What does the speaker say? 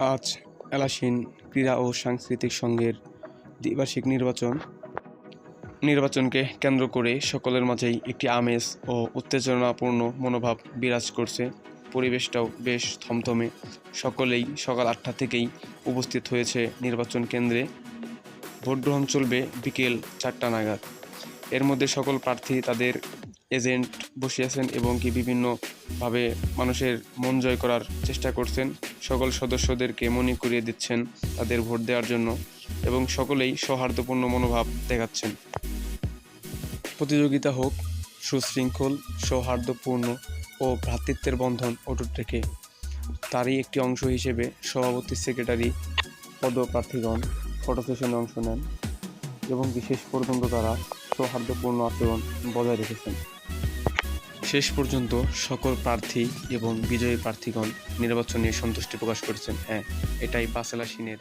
আজ এলাসিন, ক্রীড়া ও সাংস্কৃতিক সংঘের দ্বিবার্ষিক নির্বাচন। নির্বাচনকে কেন্দ্র করে সকলের মাঝেই একটি আমেজ ও উত্তেজনাপূর্ণ মনোভাব বিরাজ করছে। পরিবেশটাও বেশ থমথমে। সকলেই সকাল আটটা থেকেই উপস্থিত হয়েছে নির্বাচন কেন্দ্রে। ভোট গ্রহণ চলবে বিকেল চারটা নাগাদ। এর মধ্যে সকল প্রার্থী তাদের এজেন্ট বসিয়েছেন এবং কি বিভিন্নভাবে মানুষের মন জয় করার চেষ্টা করছেন। সকল সদস্যদেরকে মনে করিয়ে দিচ্ছেন তাদের ভোট দেওয়ার জন্য এবং সকলেই সৌহার্দ্যপূর্ণ মনোভাব দেখাচ্ছেন। প্রতিযোগিতা হোক, সুশৃঙ্খল, সৌহার্দ্যপূর্ণ ও ভ্রাতৃত্বের বন্ধন অটুট রেখে তারই একটি অংশ হিসেবে সভাপতি সেক্রেটারি পদপ্রার্থীগণ ফটো সেশনে অংশ নেন এবং বিশেষ পর্যন্ত তারা সৌহার্দ্যপূর্ণ আচরণ বজায় রেখেছেন। শেষ পর্যন্ত সকল প্রার্থী এবং বিজয়ী প্রার্থীগণ নির্বাচন নিয়ে সন্তুষ্টি প্রকাশ করেছেন। হ্যাঁ এটাই বাসেলা সিনের